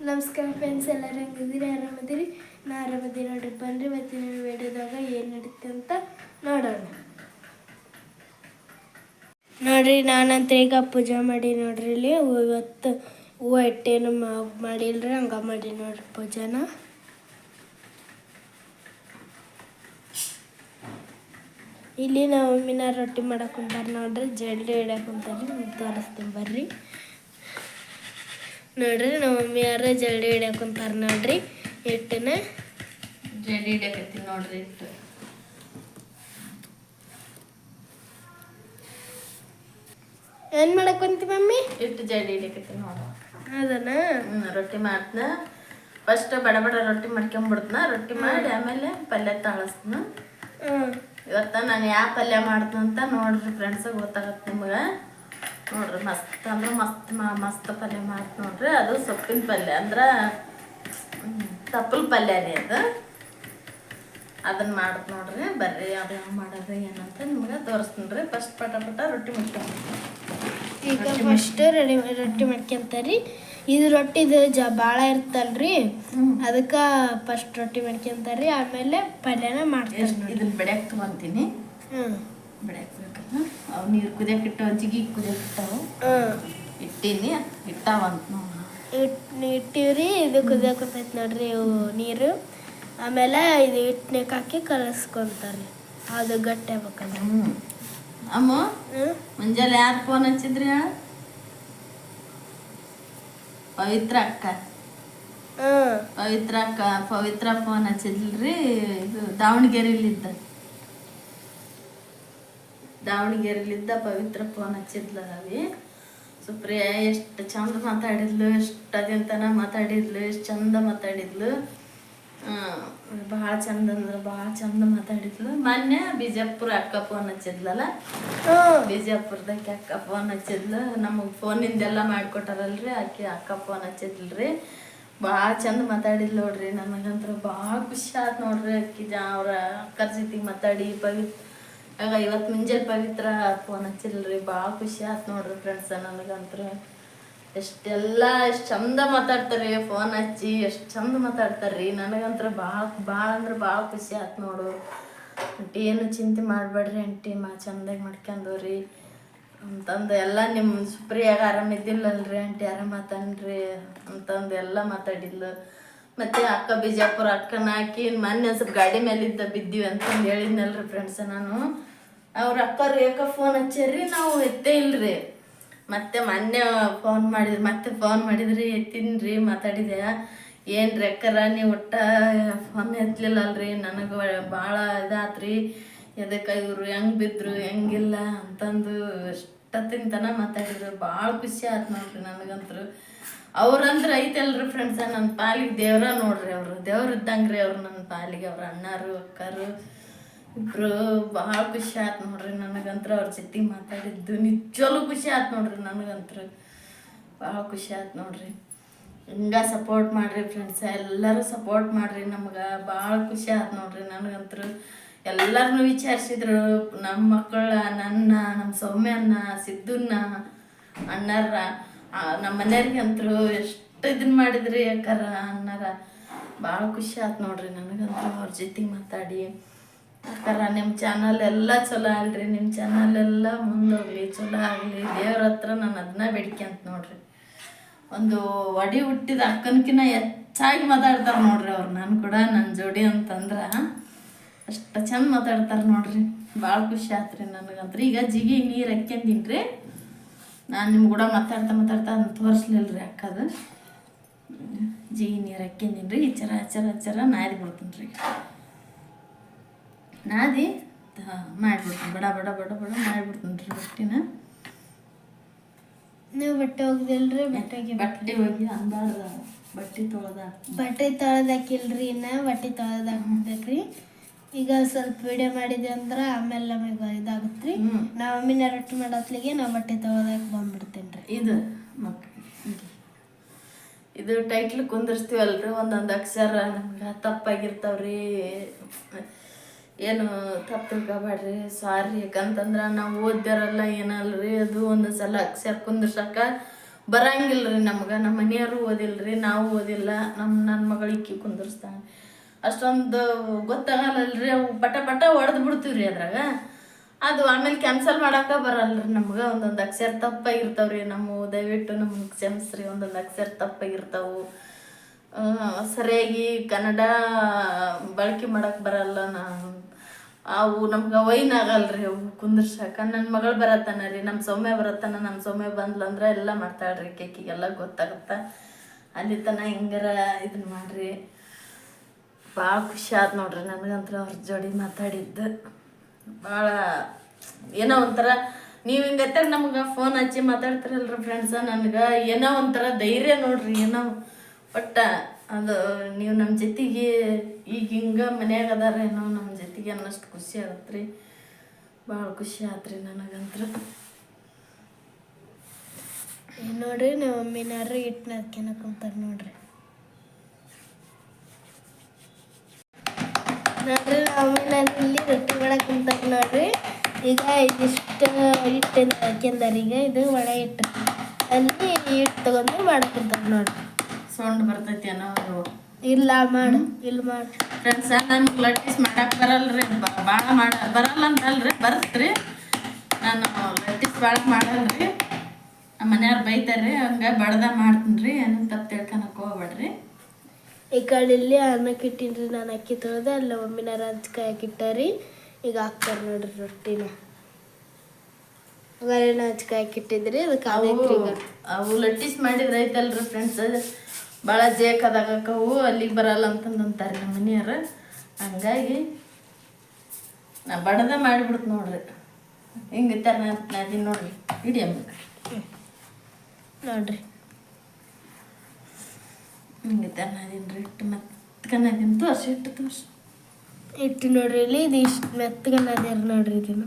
ನಮಸ್ಕಾರ ಫ್ರೆಂಡ್ಸ್ ಎಲ್ಲರೂ ಹೆಂಗಿದ್ದೀರಿ? ಆರಾಮದಿರಿ? ನಾ ಆರಾಮದಿರಿ ನೋಡ್ರಿ, ಬನ್ರಿ ಇವತ್ತಿನ ವಿಡಿಯೋದಾಗ ಏನು ನಡೀತೆ ಅಂತ ನೋಡೋಣ. ನೋಡ್ರಿ, ನಾನಂತ ಈಗ ಪೂಜೆ ಮಾಡಿ ನೋಡ್ರಿ ಇಲ್ಲಿ. ಇವತ್ತು ಹೂವು ಇಟ್ಟೇನು ಮಾಡಿಲ್ರಿ, ಹಂಗೆ ಮಾಡಿ ನೋಡ್ರಿ ಪೂಜಾನ. ಇಲ್ಲಿ ನಾವು ಮೀನ ರೊಟ್ಟಿ ಮಾಡಕ್ಕೆ ಕುಂತಾರೆ ನೋಡ್ರಿ ಜಲ್ದಿ ಇಡಕ್ಕೆ ಕುಂತಾರಿ, ನಿಮ್ಗೆ ತೋರಿಸ್ತೀನಿ ಬರ್ರಿ. ನೋಡ್ರಿ ನಮ್ಮ ಮಮ್ಮಿಯಾರ ಜಲ್ದಿ ಹಿಡಿಯಕ್ಕೆ ಕುಂತಾರ ನೋಡ್ರಿ. ಹಿಟ್ಟನ ಜಲ್ಡಿ ಹಿಡಿಯಕತ್ತೀನಿ ನೋಡ್ರಿ ಹಿಟ್ಟು ಏನ್ ಮಾಡಕ್ ಕುಂತಿ ಮಮ್ಮಿ? ಹಿಟ್ಟು ಜಲ್ಡಿ ಹಿಡಿಯಕತ್ತೀನಿ ನೋಡ್ರಿ. ಅದನ್ನ ರೊಟ್ಟಿ ಮಾಡ್ತನ. ಫಸ್ಟ್ ಬಡ ಬಡ ರೊಟ್ಟಿ ಮಾಡ್ಕೊಂಬಿಡ್ತನ. ರೊಟ್ಟಿ ಮಾಡಿ ಆಮೇಲೆ ಪಲ್ಯ ತಾಳಸ್ತನ. ಇವತ್ತ ನಾನು ಯಾವ ಪಲ್ಯ ಮಾಡ್ತಂತ ಅಂತ ನೋಡ್ರಿ ಫ್ರೆಂಡ್ಸ್ ಗೊತ್ತಾಗತ್ತೆ ನಿಮ್ಗೆ. ನೋಡ್ರಿ ಮಸ್ತ್ ಅಂದ್ರೆ ಮಸ್ತ್ ಮಾ- ಮಸ್ತ್ ಪಲ್ಯ ಮಾಡ್ತು ನೋಡ್ರಿ. ಅದು ಸೊಪ್ಪಿನ ಪಲ್ಯ ಅಂದ್ರೆ ತಪ್ಪಲ ಪಲ್ಯ ರೀ ಅದು. ಅದನ್ನ ಮಾಡ್ತ ನೋಡ್ರಿ. ಬರ್ರಿ ಅದು ಯಾವ ಮಾಡೋದು ಏನಂತ ನಿಮ್ಗೆ ತೋರಿಸ್ತೀನಿ ರೀ. ಫಸ್ಟ್ ಪಟ ಪಟ ರೊಟ್ಟಿ ಮಾಡ್ಕೊಂಡು ಈಗ ಫಸ್ಟ್ ರೆಡಿ ರೊಟ್ಟಿ ಮಾಡ್ಕೊಂತಾರಿ ಇದು ರೊಟ್ಟಿದು ಜ ಭಾಳ ಇರ್ತಲ್ರಿ. ಅದಕ್ಕೆ ಫಸ್ಟ್ ರೊಟ್ಟಿ ಮಾಡ್ಕೊಂತಾರಿ ಆಮೇಲೆ ಪಲ್ಯನ ಮಾಡ್ತಾರೆ ಎಷ್ಟು ಇದನ್ನ ಬೆಡ್ಯಾಕ ತೊಗೊಂತೀನಿ? ಹ್ಞೂ ಬೆಡ್ಯಾಕ ಅವು ನೀರು ಕುದಿಯಕ್ಕೆ ಇಟ್ಟವು ಜಿಗಿ ಕುದಿಯಕ್ಕೆ ಇಟ್ಟವು. ಇಟ್ಟೀನಿ ಇಟ್ಟಾವಂತ ನೋಡಿ. ಇಟ್ ಇಟ್ಟಿವ್ರಿ ಇದು ಕುದಿಯಾಕತ್ತೈತಿ ನೋಡ್ರಿ ಇವು ನೀರು. ಆಮೇಲೆ ಇದು ಹಿಟ್ಟನ್ಯಾಗ ಹಾಕಿ ಕಲಸ್ಕೊಂತಾರೆ ಅದು ಗಟ್ಟಿ ಆಗ್ಬೇಕಲ್ಲ ಹ್ಞೂ ಅಮ್ಮ ಮುಂಜಾನೆ ಯಾರು ಫೋನ್ ಹಚ್ಚಿದ್ರಿ ಹೇಳ? ಪವಿತ್ರ ಅಕ್ಕ. ಹ್ಞೂ ಪವಿತ್ರ ಅಕ್ಕ ಪವಿತ್ರ ಫೋನ್ ಹಚ್ಚಿದ್ಲ್ರಿ ಇದು ದಾವಣಗೆರೆಲಿದ್ದ. ದಾವಣಗೆರೆಲಿದ್ದ ಪವಿತ್ರ ಫೋನ್ ಹಚ್ಚಿದ್ಲ ಅವಿ ಸುಪ್ರಿಯ ಎಷ್ಟು ಚಂದ ಮಾತಾಡಿದ್ಲು ಎಷ್ಟು ಅದಿಂತನ ಮಾತಾಡಿದ್ಲು ಎಷ್ಟು ಚಂದ ಮಾತಾಡಿದ್ಲು. ಭಾಳ ಚಂದ ಅಂದ್ರೆ ಭಾಳ ಚಂದ ಮಾತಾಡಿದ್ಲು. ಮೊನ್ನೆ ಬಿಜಾಪುರ ಅಕ್ಕ ಫೋನ್ ಹಚ್ಚಿದ್ಲಲ್ಲ ಬಿಜಾಪುರದಕ್ಕೆ ಅಕ್ಕ ಫೋನ್ ಹಚ್ಚಿದ್ಲು ನಮಗೆ ಫೋನಿಂದೆಲ್ಲ ಮಾಡಿಕೊಟ್ಟಾರಲ್ರಿ ಆಕೆ ಅಕ್ಕ ಫೋನ್ ಹಚ್ಚಿದ್ಲ್ರಿ ಭಾಳ ಚಂದ ಮಾತಾಡಿದ್ಲು ನೋಡ್ರಿ ನನಗಂತ್ರ ಭಾಳ ಖುಷಿ ಆಯ್ತು ನೋಡ್ರಿ ಅಕ್ಕಿ ಜಾ ಅವ್ರ ಅಕ್ಕರ ಜೊತೆಗೆ ಮಾತಾಡಿ ಪವಿತ್ರ ಆಗ ಇವತ್ತು ಮುಂಜಾನೆ ಪವಿತ್ರ ಫೋನ್ ಹಚ್ಚಿಲ್ರಿ ಭಾಳ ಖುಷಿ ಆಯ್ತು ನೋಡ್ರಿ ಫ್ರೆಂಡ್ಸ ನನಗಂತ್ರ ಎಷ್ಟೆಲ್ಲ, ಎಷ್ಟು ಚಂದ ಮಾತಾಡ್ತಾರೆ ಫೋನ್ ಹಚ್ಚಿ, ಎಷ್ಟು ಚಂದ ಮಾತಾಡ್ತಾರ್ರಿ. ನನಗಂತ್ರ ಭಾಳ ಭಾಳ ಅಂದ್ರೆ ಭಾಳ ಖುಷಿ ಆಯ್ತು ನೋಡು. ಆಂಟಿ ಏನು ಚಿಂತೆ ಮಾಡಬೇಡ್ರಿ ಆಂಟಿ, ಮಾ ಚಂದಾಗಿ ಮಾಡ್ಕೊಂಡವ್ರಿ ಅಂತಂದು ಎಲ್ಲ ನಿಮ್ಮ ಸುಪ್ರಿಯಾಗ ಆರಾಮಿದ್ದಿಲ್ಲಲ್ರಿ ಆಂಟಿ ಮಾತಾಡ್ರಿ ಅಂತಂದು ಎಲ್ಲ ಮಾತಾಡಿದ್ಲು. ಮತ್ತೆ ಅಕ್ಕ ಬಿಜಾಪುರ ಅಕ್ಕನ ಹಾಕಿ ಮೊನ್ನೆ ಸ್ವಲ್ಪ ಗಾಡಿ ಮೇಲಿದ್ದ ಬಿದ್ದೀವಿ ಅಂತಂದು ಹೇಳಿದ್ನಲ್ರಿ ಫ್ರೆಂಡ್ಸ್ ನಾನು. ಅವ್ರ ಅಕ್ಕ ರೇಖಾ ಫೋನ್ ಹಚ್ಚರಿ, ನಾವು ಎತ್ತೇ ಇಲ್ರಿ. ಮತ್ತೆ ಮೊನ್ನೆ ಫೋನ್ ಮಾಡಿದ್ರಿ ಮತ್ತೆ ಫೋನ್ ಮಾಡಿದ್ರಿ, ಎತ್ತಿನ್ರಿ, ಮಾತಾಡಿದೆ. ಏನು ರೆಕ್ಕರ ನೀವು ಒಟ್ಟ ಫೋನ್ ಎತ್ತಲಿಲ್ಲ ಅಲ್ರಿ ನನಗೆ ಭಾಳ ಇದಾತ್ರಿ. ಎದಕ್ಕೆ ಇವರು ಹೆಂಗೆ ಬಿದ್ರು, ಹೆಂಗಿಲ್ಲ ಅಂತಂದು ಎಷ್ಟೊತ್ತಿನ ತನ ಮಾತಾಡಿದ್ರು. ಭಾಳ ಖುಷಿ ಆಯ್ತು ನೋಡ್ರಿ ನನಗಂತರು. ಅವ್ರಂದ್ರೆ ಐತಲ್ರಿ ಫ್ರೆಂಡ್ಸ ನನ್ನ ಪಾಲಿಗೆ ದೇವ್ರ ನೋಡ್ರಿ ಅವರು. ದೇವ್ರ ಇದ್ದಂಗ್ರಿ ಅವ್ರು ನನ್ನ ಪಾಲಿಗೆ. ಅವ್ರ ಅಣ್ಣಾರು, ಅಕ್ಕರು ಇಬ್ರು ಭಾಳ ಖುಷಿ ಆಯ್ತು ನೋಡ್ರಿ ನನಗಂತ್ರ. ಅವ್ರ ಜೊತೆ ಮಾತಾಡಿದ್ದು ನಿಜವಲ್ಲೂ ಖುಷಿ ಆಯ್ತು ನೋಡ್ರಿ ನನಗಂತ್ರ. ಭಾಳ ಖುಷಿ ಆಯ್ತು ನೋಡ್ರಿ. ಹಿಂಗ ಸಪೋರ್ಟ್ ಮಾಡ್ರಿ ಫ್ರೆಂಡ್ಸ ಎಲ್ಲರೂ ಸಪೋರ್ಟ್ ಮಾಡ್ರಿ ನಮ್ಗೆ. ಭಾಳ ಖುಷಿ ಆಯ್ತು ನೋಡ್ರಿ ನನಗಂತೂ ಎಲ್ಲರನ್ನೂ ವಿಚಾರಿಸಿದ್ರು ನಮ್ಮ ಮಕ್ಕಳ, ನನ್ನ ನಮ್ಮ ಸೌಮ್ಯನ್ನ ಸಿದ್ದುನ್ನ ಅಣ್ಣರ ನಮ್ಮ ಮನೆಯವ್ರಿಗೆ ಅಂತರೂ ಎಷ್ಟು ಇದನ್ನ ಮಾಡಿದ್ರಿ ಯಾಕಾರ ಅಣ್ಣಾರ? ಭಾಳ ಖುಷಿ ಆಯ್ತು ನೋಡ್ರಿ ನನಗಂತೂ ಅವ್ರ ಜೊತೆಗೆ ಮಾತಾಡಿ. ಯಾಕಾರ ನಿಮ್ಮ ಚಾನಲ್ ಎಲ್ಲ ಚಲೋ ಅಲ್ರಿ ನಿಮ್ಮ ಚಾನಲ್ ಎಲ್ಲ ಮುಂದೋಗ್ಲಿ, ಚಲೋ ಆಗಲಿ. ದೇವ್ರ ಹತ್ರ ನಾನು ಅದನ್ನ ಬೇಡ್ಕ್ಯಂತ ನೋಡ್ರಿ. ಒಂದು ಒಡಿ ಹುಟ್ಟಿದ ಅಕ್ಕನಕಿನ ಹೆಚ್ಚಾಗಿ ಮಾತಾಡ್ತಾರೆ ನೋಡ್ರಿ ಅವ್ರು ನಾನು ಕೂಡ ನನ್ನ ಜೋಡಿ ಅಂತಂದ್ರೆ. ಅಷ್ಟು ಚಂದ ಮಾತಾಡ್ತಾರೆ ನೋಡ್ರಿ. ಭಾಳ ಖುಷಿ ಆತ್ರಿ ನನಗಂತ್ರ. ಈಗ ಜಿಗಿ ನೀರು ಹಾಕ್ಯಂದೀನಿ ರೀ ನಾನು ನಿಮ್ಮ ಕೂಡ ಮಾತಾಡ್ತಾ ಮಾತಾಡ್ತಾ ಅಂತ ತೋರಿಸ್ಲಿಲ್ಲ ರೀ ಅಕ್ಕದು. ಜಿಗಿ ನೀರು ಹಾಕ್ಯಂದೀನಿ ರೀ ಚರ ಹಚ್ಚರ ಹಚ್ಚರ ನಾದಿ ಬಿಡ್ತೀನಿ ರೀ ನಾದಿ ಮಾಡಿಬಿಡ್ತೀನಿ. ಬಡ ಬಡ ಬಡ ಬಡ ಮಾಡಿಬಿಡ್ತೀನಿ ರೀ ರೊಟ್ಟಿನ. ನೀವು ಬಟ್ಟೆ ಹೋಗ್ದಿಲ್ರಿ ಬಟ್ಟೆಗೆ ಬಟ್ಟೆ ಹೋಗಿ ಅನ್ಬಾರ್ದ ಬಟ್ಟೆ ತೊಳೆದ ಬಟ್ಟೆ ತೊಳೆದಾಕಿಲ್ರಿ ಇನ್ನ? ಬಟ್ಟೆ ತೊಳೆದಾಕ್ಬೇಕ್ರಿ. ಈಗ ಸ್ವಲ್ಪ ವಿಡಿಯೋ ಮಾಡಿದ್ವಿ ಅಂದ್ರೆ ಆಮೇಲೆ ನಮಗೆ ಇದಾಗುತ್ತೆ ರೀ ನಾವು ಮಮ್ಮಿನ ರೊಟ್ಟಿ ಮಾಡೋತ್ಲಿಗೆ ನಾವು ಬಟ್ಟೆ ತಗೋದಕ್ಕೆ ಬಂದ್ಬಿಡ್ತೇನೆ ರೀ. ಇದು ಇದು ಟೈಟ್ಲ್ ಕುಂದಿರ್ಸ್ತೀವಲ್ರಿ ಒಂದೊಂದು ಅಕ್ಷರ ನಮ್ಗೆ ತಪ್ಪಾಗಿರ್ತಾವ್ರಿ. ಏನು ತಪ್ಪು ತಿಳ್ಕೊಬೇಡ್ರಿ ಸಾರಿ ಯಾಕಂತಂದ್ರೆ ನಾವು ಓದ್ದಿರಲ್ಲ ಏನಲ್ರಿ ಅದು ಒಂದು ಸಲ ಅಕ್ಷರ ಕುಂದಿರ್ಸಕ್ಕ ರೀ ನಮ್ಗೆ. ನಮ್ಮ ಮನೆಯವರು ರೀ ನಾವು ಓದಿಲ್ಲ. ನಮ್ಮ ನನ್ನ ಮಗಳಿಕ್ಕಿ ಕುಂದರ್ಸ್ತಾನೆ ಅಷ್ಟೊಂದು ಗೊತ್ತಾಗಲ್ಲಲ್ರಿ, ಅವು ಪಟ ಪಟ ಹೊಡೆದು ಬಿಡ್ತೀವಿ ಅದ್ರಾಗ. ಅದು ಆಮೇಲೆ ಕ್ಯಾನ್ಸಲ್ ಮಾಡಕ್ಕ ಬರಲ್ರಿ ನಮ್ಗೆ, ಒಂದೊಂದು ಅಕ್ಷರ ತಪ್ಪಾಗಿರ್ತಾವ್ರಿ ನಮ್ಮ ದಯವಿಟ್ಟು ನಮ್ಗೆ ಕ್ಷಮಿಸ್ರಿ, ಒಂದೊಂದು ಅಕ್ಷರ ತಪ್ಪಾಗಿರ್ತಾವು ಇರ್ತಾವು. ಸರಿಯಾಗಿ ಕನ್ನಡ ಬಳಕೆ ಮಾಡಕ್ಕೆ ಬರಲ್ಲ ನಾವು ಅವು ನಮ್ಗೆ ಆಗಲ್ರಿ, ಅವು ಕುಂದ್ರಸಾಕ. ನನ್ನ ಮಗಳು ಬರತ್ತಾನ ರೀ ನಮ್ಮ ಸೌಮ್ಯ ಬರತ್ತಾನ ನಮ್ಮ ಸೌಮ್ಯ ಬಂದ್ಲಂದ್ರೆ ಎಲ್ಲ ಮಾಡ್ತಾಳ್ರಿ ಕೇಕಿಗೆಲ್ಲ ಗೊತ್ತಾಗುತ್ತೆ. ಅಲ್ಲಿ ತನ ಹಿಂಗಾರ ಇದನ್ನ ಮಾಡ್ರಿ. ಭಾಳ ಖುಷಿ ಆಯ್ತು ನೋಡ್ರಿ ನನಗಂತೂ ಅವ್ರ ಜೋಡಿ ಮಾತಾಡಿದ್ದು. ಭಾಳ ಏನೋ ಒಂಥರ ನೀವು ಹಿಂಗತ್ತೆ ನಮ್ಗೆ ಫೋನ್ ಹಚ್ಚಿ ಮಾತಾಡ್ತಿರಲ್ರಿ ಫ್ರೆಂಡ್ಸ ನನಗೆ. ಏನೋ ಒಂಥರ ಧೈರ್ಯ ನೋಡ್ರಿ, ಏನೋ ಒಟ್ಟ ಅದು ನೀವು ನಮ್ಮ ಜೊತೆಗೆ ಈಗ ಹಿಂಗೆ ಮನ್ಯಾಗ ಅದಾರೇನೋ ನಮ್ಮ ಜೊತೆಗೆ ಅನ್ನೋಷ್ಟು ಖುಷಿ ಆಗತ್ತೆ ರೀ ಭಾಳ ಖುಷಿ ಆತ್ರಿ ನನಗಂತ್ರ. ನೋಡ್ರಿ ನಮ್ಮ ಮಮ್ಮಿನಾರು ಹಿಟ್ಟು ನದ್ಕೆನ ಕುಂತಾರೆ ನೋಡ್ರಿ. ನೋಡ್ರಿ ಇಲ್ಲಿ ರೊಟ್ಟಿ ಒಳಗೆ ಕುಂತಾಗ ನೋಡ್ರಿ. ಈಗ ಇದಿಷ್ಟು ಹಿಟ್ಟು ಹಾಕ್ಯಂದಾರ ಈಗ ಇದು ಒಣ ಹಿಟ್ಟು. ಅಲ್ಲಿ ಹಿಟ್ಟು ತಗೊಂಡು ಮಾಡ್ಕೊಂತಾರೆ ಕುಂತಾರ ನೋಡ್ರಿ. ಸೌಂಡ್ ಬರ್ತೈತಿ ಅನ್ನೋ ಇಲ್ಲ ಮಾಡು ಇಲ್ಲಿ ಮಾಡು. ಫ್ರೆಂಡ್ಸ ನನ್ಗೆ ಲಟ್ಟೀಸ್ ಮಾಡಕ್ಕೆ ಬರಲ್ರಿ ಭಾಳ ಮಾಡ ಬರಲ್ಲ ಅಂತಲ್ರಿ ಬರತ್ರಿ. ನಾನು ಲಟ್ಟೀಸ್ ಭಾಳ ಮಾಡಲ್ರಿ. ನಮ್ಮ ಮನೆಯವ್ರು ಬೈತಾರ್ರಿ ಹಂಗೆ ಬಡ್ದ ಮಾಡ್ತೀನಿ ರೀ ಏನು ತಪ್ಪು ತಿಳ್ಕೊಳಕ್ಕೆ ಹೋಗ್ಬೇಡ್ರಿ. ಈ ಕಡೆ ಇಲ್ಲಿ ಅನ್ನಕ್ಕೆ ಇಟ್ಟಿನ್ರಿ ನಾನು ಅಕ್ಕಿ ತೊಳೆದು ಅಲ್ಲ ಮಮ್ಮಿನಾರ ಹಂಚ್ಕಾಯಿ ಹಾಕಿಟ್ಟಾರಿ ಈಗ ಹಾಕ್ತಾರೆ ನೋಡ್ರಿ ರೊಟ್ಟಿನ. ಒಗ್ಗರಣೆ ಹಂಚ್ಕಾಯಿ ಹಾಕಿಟ್ಟಿದ್ರಿ ಅದಕ್ಕೆ ಅವು ಅವು ಲಟ್ಟೀಸ್ ಮಾಡಿದ್ರೆ ಐತಲ್ರಿ ಫ್ರೆಂಡ್ಸ್ ಭಾಳ ಜೇಕದಾಗಕ್ಕವು ಅಲ್ಲಿಗೆ ಬರಲ್ಲ ಅಂತಂದು ಅಂತಾರೆ ನಮ್ಮ ಮನೆಯವ್ರು. ಹಂಗಾಗಿ ನಾ ಬಡದ ಮಾಡಿಬಿಡ್ತು ನೋಡ್ರಿ. ಹಿಂಗೆ ತರ ನಾದಿನ ನೋಡ್ರಿ ಹಿಡಿಯಮ್ಮ ನೋಡ್ರಿ. ಹಿಂಗೆ ಇಟ್ಟು ಮತ್ತೆ ನಾದಿನ ತೋರ್ಸಿ ಇಟ್ಟು ತೋರ್ಸಿ ಇಟ್ಟು ನೋಡ್ರಿ ಇಲ್ಲಿ ಇದು ಇಷ್ಟು ಮೆತ್ತಗೆ ನದ್ಯಾರ ನೋಡ್ರಿ ಇದನ್ನು.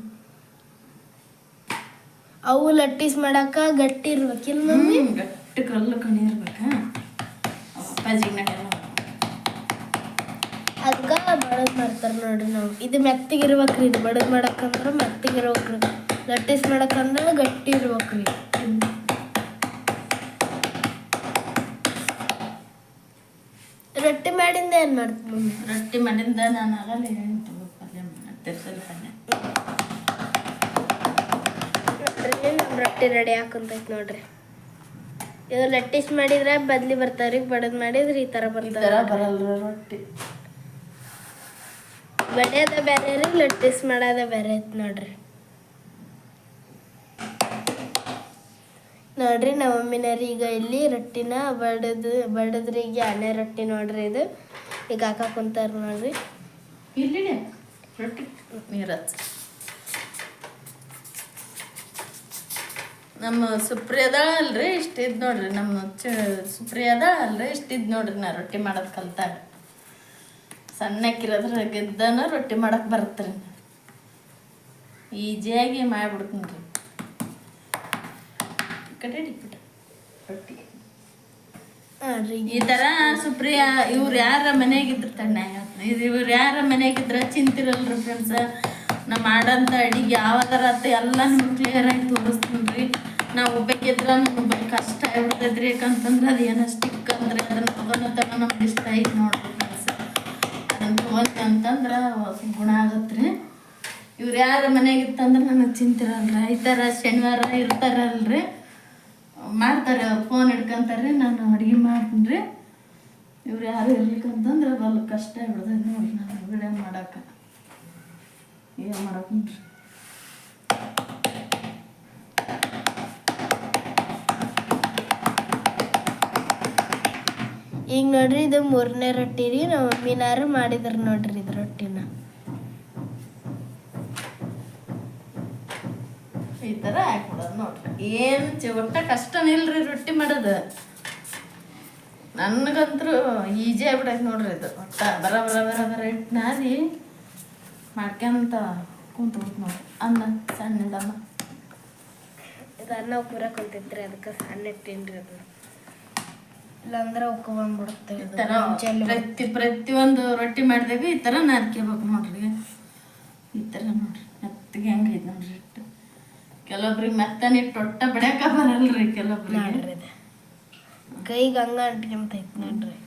ಅವು ಲಟ್ಟೀಸ್ ಮಾಡಾಕ ಗಟ್ಟಿ ಇರ್ಬೇಕಿಲ್ಲ ಮಮ್ಮಿ ಗಟ್ಟಿ ಕಲ್ಲು ಕಣಿ ಇರ್ಬೇಕ. ಅಪ್ಪಾಜಿಗೆ ಅದಕ್ಕೆ ಬಡದ್ ಮಾಡ್ತಾರ ನೋಡ್ರಿ ನಾವು. ಇದು ಮೆತ್ತಗೆ ಇರ್ಬೇಕ್ರಿ ಇದು ಬಡದ್ ಮಾಡಕ್ಕಂದ್ರೆ ಮೆತ್ತಗೆ ಲಟ್ಟಿಸ್ ಲಟ್ಟೀಸ್ ಮಾಡಕ್ಕಂದ್ರೆ ಗಟ್ಟಿ ಇರ್ಬೇಕ್ರಿ. ರೊಟ್ಟಿ ಮಾಡಿಂದ ಏನು ಮಾಡ್ತೀನಿ ರೊಟ್ಟಿ ಮಾಡಿಂದ ನಾನು ಆಗಲ್ಲ ಹೇಳ್ತು ಪಲ್ಯ ಮಾಡ್ತಿರ್ಸಲ್ಲ ಪಲ್ಯ. ನೋಡ್ರಿ ನಮ್ಮ ರೊಟ್ಟಿ ರೆಡಿ ಹಾಕೊಂತೈತಿ ನೋಡ್ರಿ. ಇದು ಲಟ್ಟಿಸ್ ಮಾಡಿದ್ರೆ ಬದ್ಲಿ ಬರ್ತಾವ್ರಿ ಬಡದ್ ಮಾಡಿದ್ರೆ ಈ ಥರ ಬರ್ತಾವ ಥರ ರೊಟ್ಟಿ. ಬಡಿಯೋದ ಬೇರೆ ರೀ ಲಟ್ಟೀಸ್ ಮಾಡೋದ ಬೇರೆ ಐತಿ ನೋಡ್ರಿ. ನೋಡ್ರಿ ನಮ್ಮ ಮಮ್ಮಿನವ್ರು ಈಗ ಇಲ್ಲಿ ರೊಟ್ಟಿನ ಬಡದು, ಬಡದ್ರಿ ಈಗ ಎಣ್ಣೆ ರೊಟ್ಟಿ ನೋಡ್ರಿ ಇದು. ಈಗ ಹಾಕ ಕುಂತಾರ ನೋಡ್ರಿ. ಇಲ್ಲಿ ರೊಟ್ಟಿ ನಮ್ಮ ಸುಪ್ರಿಯದ ಅಲ್ರಿ ಇಷ್ಟಿದ್ ನೋಡ್ರಿ, ನಮ್ಮ ಚ ಸುಪ್ರಿಯದ ಅಲ್ರಿ ಇಷ್ಟಿದ್ ನೋಡ್ರಿ ನಾ ರೊಟ್ಟಿ ಮಾಡೋದು ಕಲ್ತಾಗ. ಸಣ್ಣಕ್ಕಿರೋದ್ರ ಗೆದ್ದನ ರೊಟ್ಟಿ ಮಾಡಕ್ಕೆ ಬರುತ್ತೆ ಈಜಿಯಾಗಿ ಮಾಡ್ಬಿಡ್ತೀನಿ ರೀ. ಕಡೆ ಇಟ್ಬಿಟ್ಟ ರೊಟ್ಟಿ ನೋಡ್ರಿ ಈ ತರ ಸುಪ್ರಿಯಾ ಇವ್ರು ಯಾರ ಮನೆಯಾಗಿದ್ರು ತಣ್ಣ ಇದು ಇವ್ರು ಯಾರ ಮನೆಯಾಗಿದ್ರ ಚಿಂತಿರಲ್ರಿ ಫ್ರೆಂಡ್ಸ್ ನಾ ಮಾಡಂತ ಅಡಿಗೆ ಯಾವ್ದಾರ ಅತ್ತ ಎಲ್ಲ ನಿಮ್ಗೆ ಕ್ಲಿಯರ್ ಆಗಿ ತೋರಿಸ್ತೀನಿ ನಾವು ಒಬ್ಬಕ್ಕಿದ್ರ ನಮ್ಗೆ ಕಷ್ಟ ಆಗ್ಬಿಡ್ತೈತ್ರಿ. ಯಾಕಂತಂದ್ರೆ ಅದು ಏನೋ ಸ್ಟಿಕ್ ಅಂದ್ರೆ ಅದನ್ನ ತಗೊಂಡು ತಗೊಂಡು ನಮ್ಗೆ ಇಷ್ಟ ಆಯ್ತು ನೋಡ್ರಿ ಫ್ರೆಂಡ್ಸ್ ಅದನ್ನ ಅಂತಂದ್ರೆ ಗುಣ ಆಗತ್ರಿ. ಇವ್ರು ಯಾರ ಮನೆಯಾಗಿತ್ತಂದ್ರೆ ನನಗೆ ಚಿಂತಿರಲ್ರಿ. ಈ ಥರ ಶನಿವಾರ ಇರ್ತಾರಲ್ರಿ. ಮಾಡ್ತಾರೆ ಅವ್ರು ಫೋನ್ ಹಿಡ್ಕೊಂತಾರೆ, ನಾನು ಅಡುಗೆ ಮಾಡ್ತೀನಿ ಇವ್ರು ಯಾರು ಇರ್ಲಿಕ್ಕಂತಂದ್ರೆ ಬಲ್ಲ ಕಷ್ಟ ಆಗ್ಬಿಡ್ತೈತೆ ನೋಡಿ ನಾನು ವಿಡಿಯೋ ಮಾಡೋಕೆ ಏನು ಮಾಡಕ್ಕೆ ಈಗ ನೋಡ್ರಿ ಇದು ಮೂರನೇ ರೊಟ್ಟಿ ರೀ, ನಮ್ಮ ಮಮ್ಮಿನಾರು ಮಾಡಿದ್ರು ನೋಡ್ರಿ ಇದು ರೊಟ್ಟಿನ. ಈ ತರ ಹಾಕ್ಬಿಡೋದು ನೋಡ್ರಿ. ಏನು ಚಿ ಒಟ್ಟ ಕಷ್ಟನೇ ಇಲ್ರಿ ರೊಟ್ಟಿ ಮಾಡೋದು. ನನಗಂತೂ ಈಜಿ ಆಗ್ಬಿಡೈತೆ ನೋಡ್ರಿ ಇದು. ಒಟ್ಟ ಬರ ಬರ ಬರ ಬರ ಇಟ್ಟು ನಾದಿ ಮಾಡ್ಕೊಂತ ಕುಂತು ನೋಡ್ರಿ. ಅನ್ನ ಸಣ್ಣದಮ್ಮ ಇದು ಅನ್ನ ಉಪ್ಪುರ ಕುಂತಿದ್ರೆ ಅದಕ್ಕೆ ಸಣ್ಣ ಇಟ್ಟೇನ್ರಿ ಅದು. ಇಲ್ಲಾಂದ್ರೆ ಉಕ್ಕ ಬಂದ್ಬಿಡುತ್ತೆ ಈ ಇದು. ಥರ ಪ್ರತಿ ಪ್ರತಿಯೊಂದು ರೊಟ್ಟಿ ಮಾಡಿದಾಗ ಈ ಥರ ನಾದ್ಕೋಬೇಕು ನೋಡ್ರಿ. ಈ ಥರ ನೋಡ್ರಿ. ಮೆತ್ತಗೆ ಹೆಂಗೈತೆ ನೋಡ್ರಿ. ಹಿಟ್ಟು ಕೆಲವೊಬ್ರಿಗೆ ಮೆತ್ತನೆ ತೊಟ್ಟ ಬಡಕ ಬಡಿಯಾಕ ಬರಲ್ರಿ ಕೆಲವೊಬ್ರಿಗೆ. ನೋಡ್ರಿ ಇದು ಕೈಗೆ ಹಂಗ ಅಂಟ್ಕೊಂತೈತಿ ನೋಡ್ರಿ.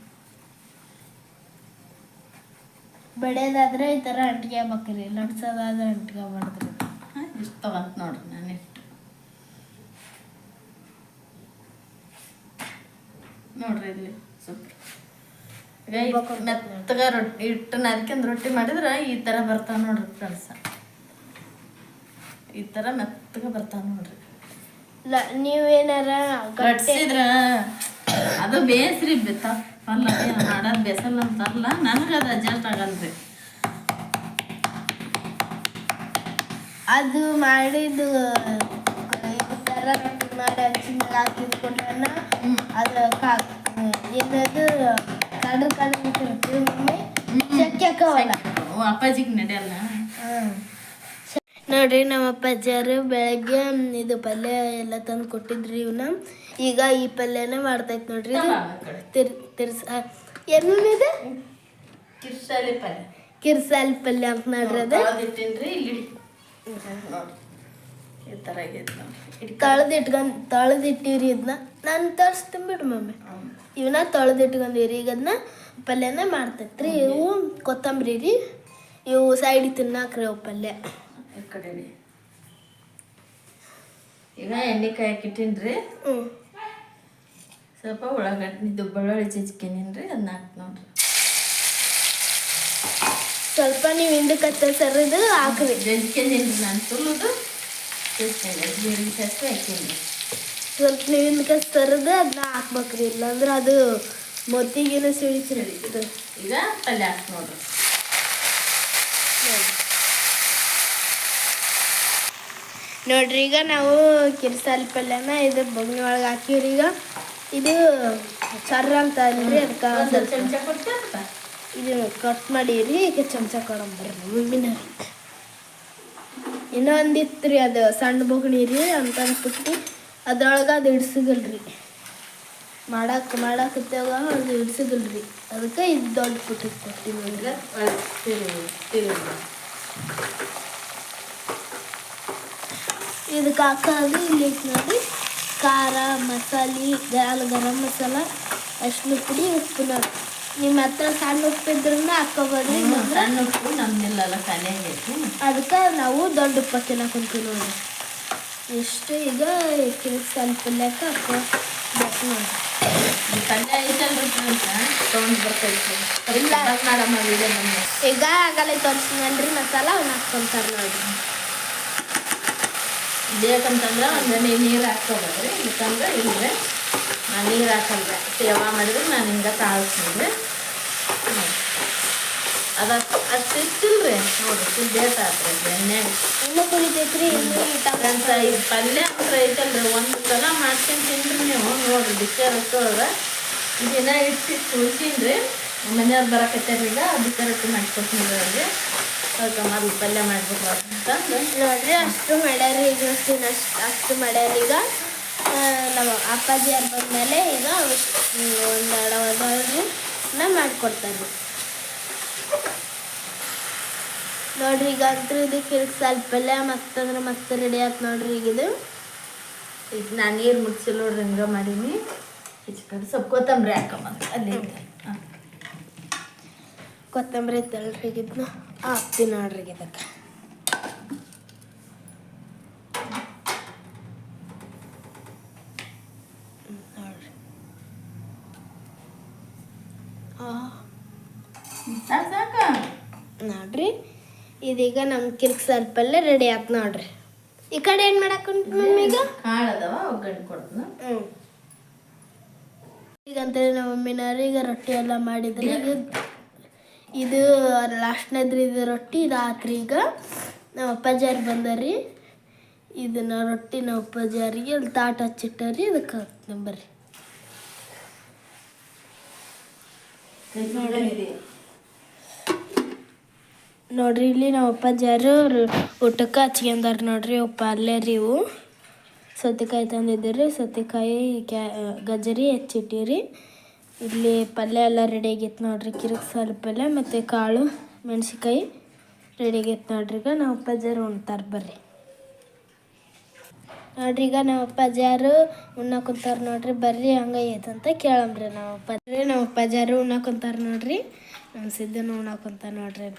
ಬಡಿಯೋದಾದ್ರೆ ಈ ಥರ ಅಂಟ್ಕೊಬೇಕ್ರಿ ಲಟ್ಸೋದಾದ್ರೆ ಅಂಟ್ಕೊಬಾರ್ದ್ರಿ ಇಷ್ಟು ತಗೊಂತ ನೋಡ್ರಿ ನಾನು. ಇಷ್ಟು ನೋಡ್ರಿ ಇಲ್ಲಿ ಸೂಪರ್ ಈಗ ಮೆತ್ತಗ ರೊಟ್ಟಿ ಹಿಟ್ಟನ್ನ ಅದ್ಕೊಂಡ್ ರೊಟ್ಟಿ ಮಾಡಿದ್ರೆ ಈ ಥರ ಬರ್ತಾವ ನೋಡ್ರಿ ಫ್ರೆಂಡ್ಸ. ಈ ಥರ ಮೆತ್ತಗ ಬರ್ತಾವ ನೋಡ್ರಿ. ಲ ನೀವೇನಾರ ಕಟ್ಸಿದ್ರ? ಅದು ಬೇಸ್ರಿ ತಪ್ಪಲ್ಲ ಏನು ಮಾಡೋದು ಬೇಸಲ್ಲ ಅಂತಲ್ಲ ನನಗೆ ಅದು ಅಡ್ಜಸ್ಟ್ ಆಗಲ್ರಿ. ಅದು ಮಾಡಿದ್ದು ಮಾಡಿ ಹಚ್ಚಿ ಮೇಲೆ ಹಾಕಿದ್ಕೊಂಡ್ರನ್ನ ಅದು ಕಾ ಏನದು ಕಡ್ರು ಕಡ್ರು ಚಕ್ಕೆ ಹಾಕವಲ್ಲ ಅಪ್ಪಾಜಿಗೆ ನಡೆಯಲ್ಲ. ನೋಡ್ರಿ ನಮ್ಮ ಅಪ್ಪಾಜಿಯವರು ಬೆಳಗ್ಗೆ ಇದು ಪಲ್ಯ ಎಲ್ಲ ತಂದು ಕೊಟ್ಟಿದ್ರಿ ಇವನ. ಈಗ ಈ ಪಲ್ಯನ ಮಾಡ್ತೈತೆ ನೋಡ್ರಿ ಇದು ತಿರ್ ತಿರ್ಸ ಏನು ಇದೆ? ಕಿರ್ಸಾಲಿ ಪಲ್ಯ. ಕಿರ್ಸಾಲಿ ಪಲ್ಯ ಅಂತ ನೋಡ್ರಿ ಅದು. ಈ ಥರ ಆಗೈತೆ ನೋಡ್ರಿ. ತಳದ್ ಇಟ್ಕೊಂಡ್ ತಳದ್ ಇಟ್ಟಿರಿ ಇದನ್ನ ನಾನು ತರಿಸ್ತೀನಿ ಬಿಡು ಮಮ್ಮಿ. ಇವನ್ನ ತೊಳೆದಿಟ್ಕೊಂಡಿವ್ರಿ ಈಗ ಅದನ್ನ ಪಲ್ಯನೇ ಮಾಡ್ತೈತ್ರಿ. ಇವು ಕೊತ್ತಂಬರಿ ರೀ ಇವು ಸೈಡ್ ತಿನ್ನಾಕ್ರಿ ಅವು ಪಲ್ಯ. ಈ ಕಡೆ ಈಗ ಎಣ್ಣೆ ಹಾಕಿಟ್ಟಿನ್ರಿ. ಸ್ವಲ್ಪ ಉಳ್ಳಾಗಡ್ಡಿ ಬೆಳ್ಳುಳ್ಳಿ ಚಿಚ್ಕಿನಿನ್ರಿ ಅದನ್ನ ಹಾಕಿ ನೋಡ್ರಿ. ಸ್ವಲ್ಪ ನೀವು ಹಿಂದಕ್ಕೆ ಸರಿದು ಹಾಕ್ರಿ. ಜಜ್ಕೊಂಡಿನ್ರಿ ನಾನು ತುಳಿದು ಚಿಚ್ಕೊಂಡೆ ಜೀರಿಗೆ ಸಾಸಿವೆ ಹಾಕಿನ್ರಿ. ಸ್ವಲ್ಪ ನೀವು ಹಿಂದಕ್ಕೆ ಸರಿದು ಅದನ್ನ ಹಾಕ್ಬೇಕ್ರಿ ಇಲ್ಲಾಂದ್ರೆ ಅದು ಮೊತ್ತಿಗೆಲ್ಲ ಸಿಡಿಸ್ರಿ ಈಗ ಪಲ್ಯ ಹಾಕಿ ನೋಡ್ರಿ. ನೋಡ್ರಿ ಈಗ ನಾವು ಕಿರ್ಸಾಲ್ ಪಲ್ಯನ ಇದು ಬೊಗ್ನಿ ಒಳಗೆ ಹಾಕಿವ್ರಿ. ಈಗ ಇದು ಚರ್ರ ಅಂತ ಅಲ್ರಿ ಅದಕ್ಕೆ ಇದು ಕಟ್ ಮಾಡಿರಿ ಈಗ ಚಮಚ ಕೊಡಂಬರ್ರಿ ಮಮ್ಮಿನ ಇನ್ನೊಂದಿತ್ತು ರೀ ಅದು ಸಣ್ಣ ಬೊಗ್ಣಿ ರೀ ಅಂತ ಕುಟ್ಟಿ ಅದ್ರೊಳಗೆ ಅದು ಇಡ್ಸಿಗಲ್ರಿ. ಮಾಡಕ್ಕೆ ಮಾಡಾಕತ್ತಾಗ ಅದು ಇಡ್ಸಿಗಲ್ರಿ. ಅದಕ್ಕೆ ಇದು ದೊಡ್ಡ ಪುಟ್ಟಿ ಕೊಟ್ಟಿ ನೋಡ್ರಿ ಈಗ ಒಳಗೆ ತಿರುವಿ ತಿರುವಿ ಇದಕ್ಕೆ ಹಾಕೋದು ಇಲ್ಲಿ ನೋಡಿ. ಖಾರ ಮಸಾಲೆ ಗರಂ ಗರಂ ಮಸಾಲ ಅರ್ಶಿನ ಪುಡಿ ಉಪ್ಪು ನೋಡಿ. ನಿಮ್ಮ ಹತ್ರ ಸಣ್ಣ ಉಪ್ಪು ಇದ್ರೂ ಹಾಕೋಬೋದು ಸಣ್ಣ ಉಪ್ಪು ನಮ್ದಿಲ್ಲಲ್ಲ ಖಾಲಿ ಆಗೈತಿ ಅದಕ್ಕೆ ನಾವು ದೊಡ್ಡ ಉಪ್ಪು ತಿನ್ನಕೊಂತೀವಿ ನೋಡಿ. ಇಷ್ಟು ಈಗ ಸ್ವಲ್ಪ ಲೆಕ್ಕ ಹಾಕೋಬೇಕು ನೋಡಿ. ಈಗ ಆಗಲೇ ತೋರಿಸಿನಲ್ರಿ ಮಸಾಲ ಅವ್ನು ಹಾಕ್ಕೊಂತಾರೆ ನೋಡಿ. ಬೇಕಂತಂದ್ರೆ ಒಂದು ನೀರು ಹಾಕ್ಕೋಬೇಕ್ರಿ. ಇತ್ತಂದ್ರೆ ಇಲ್ಲರೆ ನಾನು ನೀರು ಹಾಕಲ್ರೆ ಸೇವಾ ಮಾಡಿದ್ರೆ ನಾನು ಹಿಂಗೆ ತಾಳ್ಸ್ತೀನಿ. ಅದು ಅಷ್ಟು ಇಷ್ಟಿಲ್ರಿ ನೋಡ್ರಿ ಫುಲ್ ಡೇಟ್ ಆತ್ರಿ ಎಣ್ಣೆ. ಇನ್ನೂ ಕುಳಿತೈತ್ರಿ ರೀ ಫ್ರೆಂಡ್ಸ್ ಈ ಪಲ್ಯ ಅಂತ ಐತಲ್ರಿ. ಒಂದು ಸಲ ಮಾಡ್ಕೊಂಡು ತಿನ್ರಿ ನೀವು. ನೋಡಿರಿ ಬಿಸಿ ರೊಟ್ಟಿ ಒಳಗೆ ದಿನ ಇಟ್ಟು ಉಳ್ಸೀನ್ರಿ ಮನೆಯವ್ರು ಬರಕತ್ತಾರ ಈಗ. ಬಿಸಿ ರೊಟ್ಟಿ ರೀ ಅವ್ರಿಗೆ ಅದಕ್ಕೆ ಮಾಡಿ ಪಲ್ಯ ಮಾಡ್ಬೇಕು ಅಂತಂದು ನೋಡ್ರಿ. ಅಷ್ಟು ಮಾಡ್ಯಾರ ಈಗ ಅಷ್ಟು ಅಷ್ಟು ಮಾಡ್ಯಾರ ಈಗ. ನಮ್ಮ ಅಪ್ಪಾಜಿ ಅವ್ರು ಬಂದಮೇಲೆ ಈಗ ಒಂದು ನೋಡ್ರಿ ನಾ ಮಾಡಿಕೊಡ್ತಾರೆ ನೋಡ್ರಿ ಈಗ ಅಂತೂ ಇದಕ್ಕೆ ಸ್ವಲ್ಪ ಪಲ್ಯ ಮತ್ತಂದ್ರೆ ಮತ್ತೆ ರೆಡಿ ಆಯ್ತು ನೋಡ್ರಿ ಈಗ ಇದು. ಈಗ ನಾನು ನೀರು ಮುಟ್ಸಿಲ್ಲ ನೋಡ್ರಿ ಹಿಂಗೆ ಮಾಡೀನಿ. ಹೆಚ್ಚು ಸ್ವಲ್ಪ ಕೊತ್ತಂಬರಿ ಹಾಕೊಂಬಂದು ಅಲ್ಲಿ ಹಾಂ ಕೊತ್ತಂಬರಿ ಐತಲ್ರಿ ಇದನ್ನ ಹಾಕ್ತೀನಿ ನೋಡ್ರಿ ಇದಕ್ಕೆ ನೋಡ್ರಿ. ನೋಡ್ರಿ ಇದೀಗ ನಮ್ಮ ಕಿರ್ಕ್ ಸ್ವಲ್ಪ ರೆಡಿ ಆಯ್ತು ನೋಡ್ರಿ. ಈ ಕಡೆ ಏನು ಮಾಡಕ್ಕೆ ಮಮ್ಮಿ ಈಗ? ಕಾಳು ಅದಾವ ಒಗ್ಗರಣೆ ಕೊಡ್ತೀನಿ. ಹ್ಞೂ ಈಗಂತೇಳಿ ನಮ್ಮ ಮಮ್ಮಿನವ್ರು ಈಗ ರೊಟ್ಟಿ ಎಲ್ಲ ಮಾಡಿದ್ರೆ. ಈಗ ಇದು ಲಾಸ್ಟ್ನೇದ್ರಿ ಇದು ರೊಟ್ಟಿ ಇದು ಆತ್ರಿ ಈಗ ನಮ್ಮ ಬಂದರಿ ಇದನ್ನ ರೊಟ್ಟಿ ನಮ್ಮ ಅಪ್ಪಾಜಾರಿಗೆ ಅಲ್ಲಿ ತಾಟ ಹಚ್ಚಿಟ್ಟಾರಿ ಇದಕ್ಕೆ ನಂಬರ್ರಿ ಬರ್ರಿ ನೋಡ್ರಿ, ಇಲ್ಲಿ ನಮ್ಮ ಅಪ್ಪಾಜಾರು ಊಟಕ್ಕೆ ಹಚ್ಕೊಂಡಾರ ನೋಡ್ರಿ ಅಪ್ಪ ಅಲ್ಲೇ ರೀ ಇವು. ಸೌತೆಕಾಯಿ ತಂದಿದ್ದೀರಿ, ಸೌತೆಕಾಯಿ ಕ್ಯಾ ಗಜರಿ ಹೆಚ್ಚಿಟ್ಟಿರಿ ಇಲ್ಲಿ ಪಲ್ಯ ಎಲ್ಲ ರೆಡಿ ಆಗೈತೆ ನೋಡ್ರಿ. ಕಿರಿಕ್ ಸಾಲು ಪಲ್ಯ ಮತ್ತು ಕಾಳು ಮೆಣಸಿಕಾಯಿ ರೆಡಿ ಆಗೈತೆ ನೋಡ್ರಿ. ಈಗ ನಾವು ಅಪ್ಪಾಜಾರು ಉಣ್ತಾರೆ ಬರ್ರಿ. ನೋಡ್ರಿ, ಈಗ ನಮ್ಮ ಅಪ್ಪಾಜಾರು ಉಣ್ಣ ಕುಂತಾರ ನೋಡ್ರಿ. ಬರ್ರಿ ಹಂಗೈತೆ ಅಂತ ಕೇಳಂಬ್ರಿ ನಮ್ಮ ಅಪ್ಪ ರೀ ನಮ್ಮ ಅಪ್ಪಾಜಾರು ಉಣ್ಣ ಕುಂತಾರ ನೋಡ್ರಿ. ನಮ್ಮ ಸಿದ್ದನ ಉಣ್ಣ ನೋಡ್ರಿ.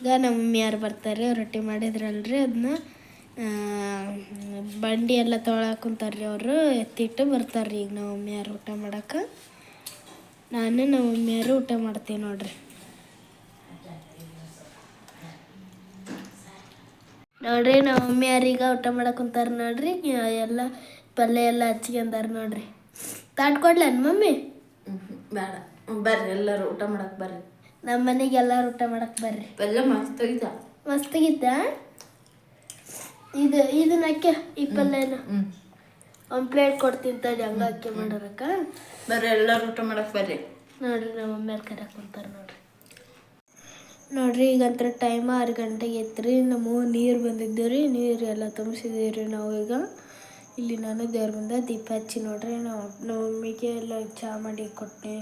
ಈಗ ನಮ್ಮ ಮಮ್ಮಿಯಾರು ಬರ್ತಾರೆ, ರೊಟ್ಟಿ ಮಾಡಿದ್ರಲ್ರಿ ಅದನ್ನ ಬಂಡಿ ಎಲ್ಲ ತೊಗೊಳಕ್ ಕುಂತಾರ್ರಿ ಅವರು ಎತ್ತಿಟ್ಟು ಬರ್ತಾರ್ರಿ ಈಗ ನಾವು ಊಟ ಮಾಡೋಕೆ. ನಾನು ನಾವು ಊಟ ಮಾಡ್ತೀವಿ ನೋಡ್ರಿ. ನೋಡ್ರಿ ನಾವು ಊಟ ಮಾಡಕ್ ಕುಂತಾರ ನೋಡ್ರಿ ಎಲ್ಲ ಪಲ್ಯ ಎಲ್ಲ ಹಚ್ಕೊಂಡಾರ ನೋಡ್ರಿ. ತಾಟ್ ಕೊಡ್ಲೇನು ಮಮ್ಮಿ? ಬೇಡ ಬರ್ರಿ ಎಲ್ಲರೂ ಊಟ ಮಾಡಕ್ ಬರ್ರಿ. ನಮ್ಮ ಮನೆಗೆ ಎಲ್ಲರೂ ಊಟ ಮಾಡಕ್ ಬರ್ರಿ. ಮಸ್ತ್ ಮಸ್ತ್ ಐತ ಮಸ್ತಾಗಿತ್ತ ಇದು ಇದನ್ನ ಅಕ್ಕಿ ಈ ಪಲ್ಯನ ಒಂದು ಪ್ಲೇಟ್ ಕೊಡ್ತೀನಿ ತಡಿ ಹಂಗ ಅಕ್ಕಿ ಮಾಡೋರಕ್ಕ. ಬರ್ರಿ ಎಲ್ಲರೂ ಊಟ ಮಾಡಕ್ ಬರ್ರಿ. ನೋಡ್ರಿ ನಮ್ಮ ಮಮ್ಮಿಯಾರು ಕರೆಯಕ್ ಕುಂತಾರೆ ನೋಡ್ರಿ. ನೋಡ್ರಿ ಈಗಂತ್ರ ಟೈಮ್ ಆರು ಗಂಟೆಗೆ ಎತ್ರಿ ನಮ್ಮ ನೀರು ಬಂದಿದ್ದೀವಿ ರೀ ನೀರು ಎಲ್ಲ ತುಂಬಿಸಿದೀವಿ ರೀ ನಾವು ಈಗ. ಇಲ್ಲಿ ನಾನು ದೇವ್ರ ಮುಂದೆ ದೀಪ ಹಚ್ಚಿ ನೋಡ್ರಿ ನಾವು ನಮ್ಮ ಮಮ್ಮಿಗೆ ಎಲ್ಲ ಚಹಾ ಮಾಡಿ ಕೊಟ್ಟೆ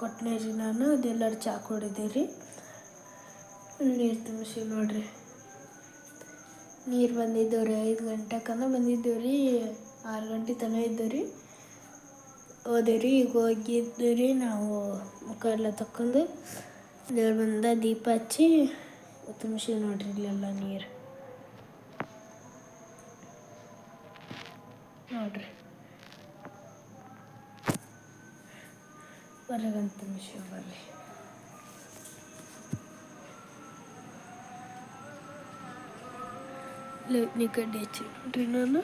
ಕೊಟ್ಟನೆ ರೀ ನಾನು. ಅದೆಲ್ಲರೂ ಚಹಾ ಕೊಡಿದ್ದೀವಿ ರೀ ನೀರು ತುಂಬಿಸಿ ನೋಡ್ರಿ. ನೀರು ಬಂದಿದ್ದವು ರೀ ಐದು ಗಂಟೆಕಂದ್ರೆ ಬಂದಿದ್ದೆವು ರೀ, ಆರು ಗಂಟೆ ತನಕ ಇದ್ದೇವೆ ರೀ. ಹೋದೆವು ಈಗ ಹೋಗಿದ್ದು ರೀ ನಾವು ಮುಖ ಎಲ್ಲ ತಕ್ಕೊಂಡು. ದೇವ್ರ ಬಂದ ದೀಪ ಹಚ್ಚಿ ತುಂಬಿಸಿ ನೋಡ್ರಿ ಇಲ್ಲೆಲ್ಲ ನೀರು. ನೋಡ್ರಿ. ಹೊರಗಂತ ತುಂಬಿಸಿ ಬರ್ರಿ. ಲೇಟ್ನಿ ಕಡ್ಡಿ ಹಚ್ಚಿ ನೋಡ್ರಿ ನಾನು.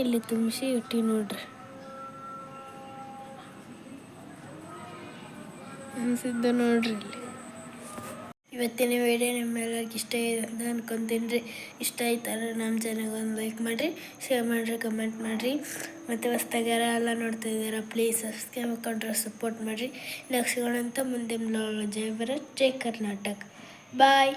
ಇಲ್ಲಿ ತುಂಬಿಸಿ ಇಟ್ಟಿ ನೋಡ್ರಿ. ಅನಿಸಿದ್ದ ನೋಡ್ರಿ ಇಲ್ಲಿ. ಇವತ್ತಿನ ವಿಡಿಯೋ ನಿಮ್ಮೆಲ್ಲರಿಗೆ ಇಷ್ಟ ಇದೆ ಅಂತ ಅನ್ಕೊಂತೀನಿ ರೀ. ಇಷ್ಟ ಆಯ್ತಾರೆ ನಮ್ಮ ಚಾನಲ್ಗೆ ಒಂದು ಲೈಕ್ ಮಾಡಿರಿ ಶೇರ್ ಮಾಡಿರಿ ಕಮೆಂಟ್ ಮಾಡಿರಿ. ಮತ್ತು ಹೊಸ್ದಾಗ್ಯಾರ ಎಲ್ಲ ನೋಡ್ತಾ ಇದ್ದೀರಾ ಪ್ಲೀಸ್ ಸಬ್ಸ್ಕ್ರೈಬ್ ಮಾಡ್ಕೊಂಡ್ರೆ ಸಪೋರ್ಟ್ ಮಾಡಿರಿ. ನೆಕ್ಸ್ಟ್ ಮುಂದೆ ಜೈ ಭರತ್, ಜೈ ಕರ್ನಾಟಕ. ಬಾಯ್